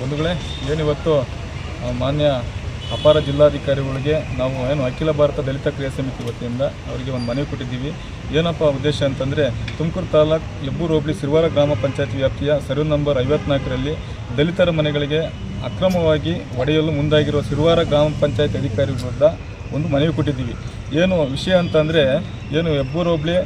ಬಂಧುಗಳೇ, ಏನಿವತ್ತು ಮಾನ್ಯ ಅಪಾರ ಜಿಲ್ಲಾಧಿಕಾರಿಗಳಿಗೆ ನಾವು ಏನು ಅಖಿಲ ಭಾರತ ದಲಿತ ಕ್ರಿಯಾ ಸಮಿತಿ ವತಿಯಿಂದ ಅವರಿಗೆ ಒಂದು ಮನವಿ ಕೊಟ್ಟಿದ್ದೀವಿ. ಏನಪ್ಪ ಉದ್ದೇಶ ಅಂತಂದರೆ, ತುಮಕೂರು ತಾಲೂಕು ಹೆಬ್ಬೂರು ಹೋಬಳಿ ಸಿರುವಾರ ಗ್ರಾಮ ಪಂಚಾಯತ್ ವ್ಯಾಪ್ತಿಯ ಸರ್ವೆ ನಂಬರ್ ಐವತ್ನಾಲ್ಕರಲ್ಲಿ ದಲಿತರ ಮನೆಗಳಿಗೆ ಅಕ್ರಮವಾಗಿ ಒಡೆಯಲು ಮುಂದಾಗಿರುವ ಸಿರುವಾರ ಗ್ರಾಮ ಪಂಚಾಯತ್ ಅಧಿಕಾರಿ ವಿರುದ್ಧ ಒಂದು ಮನವಿ ಕೊಟ್ಟಿದ್ದೀವಿ. ಏನು ವಿಷಯ ಅಂತಂದರೆ, ಏನು ಹೆಬ್ಬೂರು ಹೋಬಳಿ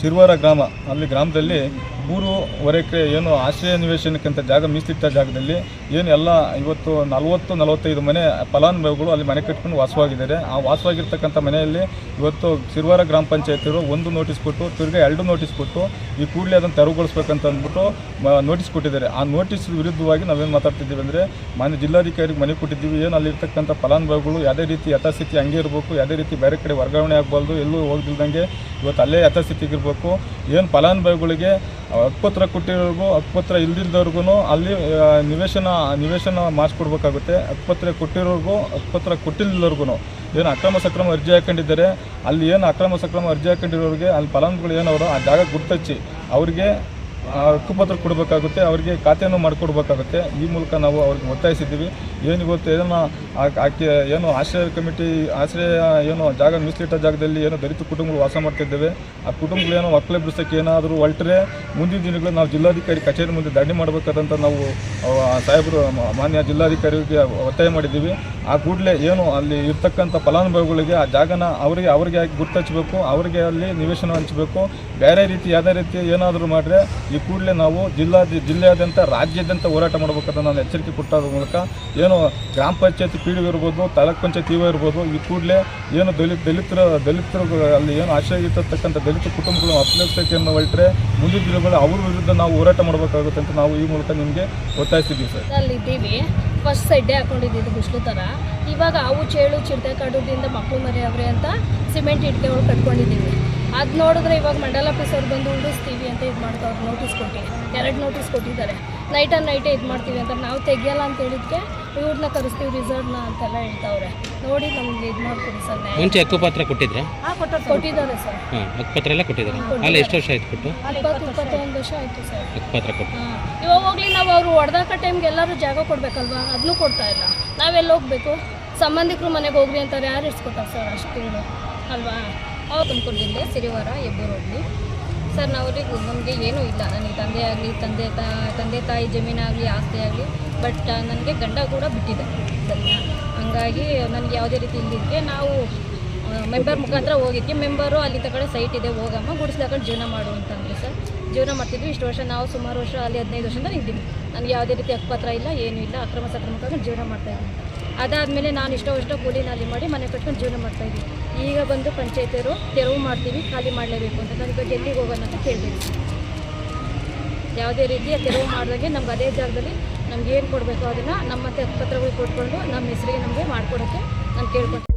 ಶಿರ್ವಾರ ಗ್ರಾಮ, ಅಲ್ಲಿ ಗ್ರಾಮದಲ್ಲಿ ಮೂರುವರೆ ಎಕರೆ ಏನು ಆಶ್ರಯ ನಿವೇಶನಕ್ಕಂತ ಜಾಗ ಮೀಸಲಿಟ್ಟ ಜಾಗದಲ್ಲಿ ಏನು ಎಲ್ಲ ಇವತ್ತು ನಲವತ್ತು, ನಲವತ್ತೈದು ಮನೆ ಫಲಾನುಭವಿಗಳು ಅಲ್ಲಿ ಮನೆ ಕಟ್ಕೊಂಡು ವಾಸವಾಗಿದ್ದಾರೆ. ಆ ವಾಸವಾಗಿರ್ತಕ್ಕಂಥ ಮನೆಯಲ್ಲಿ ಇವತ್ತು ಶಿರ್ವಾರ ಗ್ರಾಮ ಪಂಚಾಯತಿಯವರು ಒಂದು ನೋಟಿಸ್ ಕೊಟ್ಟು, ತಿರ್ಗಿ ಎರಡು ನೋಟಿಸ್ ಕೊಟ್ಟು, ಈ ಕೂಡಲೇ ಅದನ್ನು ತೆರವುಗೊಳಿಸ್ಬೇಕಂತ ಅಂದ್ಬಿಟ್ಟು ನೋಟಿಸ್ ಕೊಟ್ಟಿದ್ದಾರೆ. ಆ ನೋಟಿಸ್ ವಿರುದ್ಧವಾಗಿ ನಾವೇನು ಮಾತಾಡ್ತಿದ್ದೀವಿ ಅಂದರೆ, ಮಾನ್ಯ ಜಿಲ್ಲಾಧಿಕಾರಿಗೆ ಮನೆ ಕೊಟ್ಟಿದ್ದೀವಿ. ಏನು ಅಲ್ಲಿರ್ತಕ್ಕಂಥ ಫಲಾನುಭವಿಗಳು ಯಾವುದೇ ರೀತಿ ಯಥಾಸ್ಥಿತಿ ಹಂಗೆ ಇರಬೇಕು, ಯಾವುದೇ ರೀತಿ ಬೇರೆ ಕಡೆ ವರ್ಗಾವಣೆ ಆಗಬಾರ್ದು, ಎಲ್ಲೂ ಹೋಗ್ದಿಲ್ದಂಗೆ ಇವತ್ತು ಅಲ್ಲೇ ಯಥಾಸ್ಥಿತಿಗಿರ್ಬೇಕು. ಏನು ಫಲಾನುಭವಿಗಳಿಗೆ ಹಕ್ಕುಪತ್ರ ಕೊಟ್ಟಿರೋರ್ಗೂ ಹಕ್ಕುಪತ್ರ ಇಲ್ದಿದ್ದವ್ರಿಗೂ ಅಲ್ಲಿ ನಿವೇಶನ ನಿವೇಶನ ಮಾಡಿಸ್ಕೊಡ್ಬೇಕಾಗುತ್ತೆ. ಹಕ್ಕುಪತ್ರ ಕೊಟ್ಟಿರೋರ್ಗೂ ಹಕ್ಕುಪತ್ರ ಕೊಟ್ಟಿಲ್ಲದವ್ರಿಗೂ ಏನು ಅಕ್ರಮ ಸಕ್ರಮ ಅರ್ಜಿ ಹಾಕೊಂಡಿದ್ದಾರೆ, ಅಲ್ಲಿ ಏನು ಅಕ್ರಮ ಸಕ್ರಮ ಅರ್ಜಿ ಹಾಕೊಂಡಿರೋರಿಗೆ, ಅಲ್ಲಿ ಫಲಾನುಭವಿಗಳು ಏನವರು ಆ ಜಾಗ ಗುರ್ತಚ್ಚಿ ಅವ್ರಿಗೆ ಹಕ್ಕುಪತ್ರ ಕೊಡಬೇಕಾಗುತ್ತೆ, ಅವರಿಗೆ ಖಾತೆಯನ್ನು ಮಾಡಿಕೊಡ್ಬೇಕಾಗುತ್ತೆ. ಈ ಮೂಲಕ ನಾವು ಅವ್ರಿಗೆ ಒತ್ತಾಯಿಸಿದ್ದೀವಿ. ಏನು ಗೊತ್ತು ಏನೋ ಆಕೆ ಏನು ಆಶ್ರಯ ಕಮಿಟಿ, ಆಶ್ರಯ ಏನು ಜಾಗ ಮೀಸಲಿಟ್ಟ ಜಾಗದಲ್ಲಿ ಏನೋ ದಲಿತ ಕುಟುಂಬಗಳು ವಾಸ ಮಾಡ್ತಿದ್ದೇವೆ ಆ ಕುಟುಂಬಗಳು ಏನೋ ಒಕ್ಕಲೆ ಬಿಡಿಸೋಕ್ಕೆ ಏನಾದರೂ ಹೊರಟ್ರೆ ಮುಂದಿನ ದಿನಗಳು ನಾವು ಜಿಲ್ಲಾಧಿಕಾರಿ ಕಚೇರಿ ಮುಂದೆ ದಂಡೆ ಮಾಡಬೇಕಾದಂಥ ನಾವು ಸಾಹೇಬರು ಮಾನ್ಯ ಜಿಲ್ಲಾಧಿಕಾರಿಗೆ ಒತ್ತಾಯ ಮಾಡಿದ್ದೀವಿ. ಆ ಕೂಡಲೇ ಏನು ಅಲ್ಲಿ ಇರ್ತಕ್ಕಂಥ ಫಲಾನುಭವಿಗಳಿಗೆ ಆ ಜಾಗನ ಅವರಿಗೆ ಅವರಿಗೆ ಗುರ್ತಚ್ಚಬೇಕು ಅವರಿಗೆ ಅಲ್ಲಿ ನಿವೇಶನ ಹಂಚಬೇಕು. ಬೇರೆ ರೀತಿ, ಯಾವುದೇ ರೀತಿ ಏನಾದರೂ ಮಾಡಿದ್ರೆ ಕೂಡಲೇ ನಾವು ಜಿಲ್ಲಾ ಜಿಲ್ಲೆಯಾದ್ಯಂತ ರಾಜ್ಯಾದ್ಯಂತ ಹೋರಾಟ ಮಾಡಬೇಕಂತ ನಾನು ಎಚ್ಚರಿಕೆ ಕೊಟ್ಟಾದ ಮೂಲಕ ಏನು ಗ್ರಾಮ ಪಂಚಾಯತ್ ಪಿ ಡಿ ಇರ್ಬೋದು, ತಾಲೂಕ್ ಪಂಚಾಯತ್ ಇವ ಇರ್ಬೋದು, ಈ ಕೂಡಲೇ ಏನು ದಲಿತ, ದಲಿತರ ದಲಿತರು ಅಲ್ಲಿ ಏನು ಆಶ್ರಯ ಇರ್ತಕ್ಕಂಥ ದಲಿತ ಕುಟುಂಬಗಳು ಅಪ್ಲಕ್ಷತೆಯನ್ನು ಹೊರಟ್ರೆ ಮುಂದಿನ ದಿನಗಳು ಅವ್ರ ವಿರುದ್ಧ ನಾವು ಹೋರಾಟ ಮಾಡಬೇಕಾಗುತ್ತೆ ಅಂತ ನಾವು ಈ ಮೂಲಕ ನಿಮಗೆ ಒತ್ತಾಯಿಸ್ತಿದ್ದೀವಿ ಸರ್. ಅಲ್ಲಿದ್ದೀವಿ ಫಸ್ಟ್ ಸೆಡ್ಡೆ ಹಾಕೊಂಡಿದ್ದು ಬಿಸಿಲು ಥರ. ಇವಾಗ ಅವು ಚೇಳು, ಚಿರತೆ ಕಾಡೋದ್ರಿಂದ ಮಕ್ಕಳು ಮರೆಯವ್ರೆ ಅಂತ ಸಿಮೆಂಟ್ ಒಳಗೆ ಕಟ್ಕೊಂಡಿದ್ದೀವಿ. ಅದು ನೋಡಿದ್ರೆ ಇವಾಗ ಮಂಡಲ ಆಫೀಸರ್ ಬಂದು ಉಳಿಸ್ತೀವಿ ಅಂತ ಇದು ಮಾಡ್ತಾವ್ರು ನೋಟಿಸ್ ಕೊಟ್ಟು ಎರಡು ನೋಟಿಸ್ ಕೊಟ್ಟಿದ್ದಾರೆ. ನೈಟ್ ಆ್ಯಂಡ್ ನೈಟೇ ಇದು ಮಾಡ್ತೀವಿ ಅಂತ ನಾವು ತೆಗಿಯಲ್ಲ ಅಂತ ಹೇಳಿದ್ಕೆ ಇವ್ರನ್ನ ಕರೆಸ್ತೀವಿ ರಿಸರ್ವ್ನ ಅಂತೆಲ್ಲ ಹೇಳ್ತಾವ್ರೆ. ನೋಡಿ ನಮಗೆ ಇದು ಮಾಡ್ತೀವಿ ಸರ್ ಮುಂಚೆ ಹಕ್ಕುಪತ್ರ ಕೊಟ್ಟಿದ್ರೆ? ಕೊಟ್ಟಿದ್ದಾರೆ ಸರ್. ಹಾಂ ಹಕ್ಕುಪತ್ರ ಎಲ್ಲ ಕೊಟ್ಟಿದ್ದಾರೆ. ಅಲ್ಲ ಎಷ್ಟು ವರ್ಷ ಆಯ್ತು ಕೊಟ್ಟು? ಇಪ್ಪತ್ತು ಇಪ್ಪತ್ತೊಂದು ವರ್ಷ ಆಯಿತು ಸರ್. ಹಕ್ಕುಪತ್ರ ಕೊಟ್ಟು. ಇವಾಗ ಹೋಗ್ಲಿ ನಾವು ಅವರು ಹೊಡೆದಾಕ ಟೈಮ್ಗೆ ಎಲ್ಲರೂ ಜಾಗ ಕೊಡಬೇಕಲ್ವಾ? ಅದನ್ನೂ ಕೊಡ್ತಾ ಇಲ್ಲ. ನಾವೆಲ್ಲ ಹೋಗಬೇಕು? ಸಂಬಂಧಿಕರು ಮನೆಗೆ ಹೋಗ್ರಿ ಅಂತಾರೆ. ಯಾರು ಇಸ್ಕೊತಾರೆ ಸರ್ ಅಷ್ಟು ಅಲ್ವಾ? ತುಮಕೂರು ಜಿಲ್ಲೆ ಸಿರಿವಾರ ಹೆಬ್ಬೂರು ಹೋಗ್ಲಿ. ಸರ್ ನಾವ್ರಿಗೆ ನಮಗೆ ಏನೂ ಇಲ್ಲ. ನನಗೆ ತಂದೆ ಆಗಲಿ, ತಂದೆ ತಂದೆ ತಾಯಿ ಜಮೀನಾಗಲಿ ಆಸ್ತಿ ಆಗಲಿ ಬಟ್ ನನಗೆ ಗಂಡ ಕೂಡ ಬಿಟ್ಟಿದೆ. ಸರಿನಾ? ಹಂಗಾಗಿ ನನಗೆ ಯಾವುದೇ ರೀತಿ ಇಲ್ಲಿದ್ದೆ ನಾವು ಮೆಂಬರ್ ಮುಖಾಂತರ ಹೋಗಿದ್ವಿ. ಮೆಂಬರು ಅಲ್ಲಿ ತಗೊಂಡು ಸೈಟ್ ಇದೆ, ಹೋಗಮ್ಮ ಗುಡಿಸ್ಲಾಕೊಂಡು ಜೀವನ ಮಾಡು ಅಂತಂದ್ರೆ ಸರ್. ಜೀವನ ಮಾಡ್ತಿದ್ವಿ. ಇಷ್ಟು ವರ್ಷ ನಾವು ಸುಮಾರು ವರ್ಷ ಅಲ್ಲಿ ಹದಿನೈದು ವರ್ಷದಿಂದ ಇದ್ದೀವಿ. ನನಗೆ ಯಾವುದೇ ರೀತಿ ಹಕ್ಕುಪತ್ರ ಇಲ್ಲ, ಏನೂ ಇಲ್ಲ. ಅಕ್ರಮ, ಸಕ್ರಮಕ್ಕಾಗಿ ಜೀವನ ಮಾಡ್ತಾಯಿದ್ದೀನಿ ಅದಾದಮೇಲೆ ನಾನು ಇಷ್ಟೋ ಇಷ್ಟೋ ಕೂಲಿ ನಾಲಿ ಮಾಡಿ ಮನೆ ಕಟ್ಕೊಂಡು ಜೀವನ ಮಾಡ್ತಾಯಿದ್ವಿ ಈಗ ಬಂದು ಪಂಚಾಯತಿಯವರು ತೆರವು ಮಾಡ್ತೀವಿ, ಖಾಲಿ ಮಾಡಲೇಬೇಕು ಅಂತ. ನನಗೆ ಎಲ್ಲಿಗೆ ಹೋಗೋಣ ಅಂತ ಕೇಳಬೇಕು ಯಾವುದೇ ರೀತಿಯ ತೆರವು ಮಾಡಿದಂಗೆ ನಮ್ಗೆ ಅದೇ ಜಾಗದಲ್ಲಿ ನಮ್ಗೆ ಏನು ಕೊಡಬೇಕು ಅದನ್ನು ನಮ್ಮ ಪತ್ರಗಳು ಕೊಟ್ಕೊಂಡು ನಮ್ಮ ಹೆಸರಿಗೆ ನಮಗೆ ಮಾಡಿಕೊಡೋಕ್ಕೆ ನಾನು ಕೇಳ್ಕೊತೀನಿ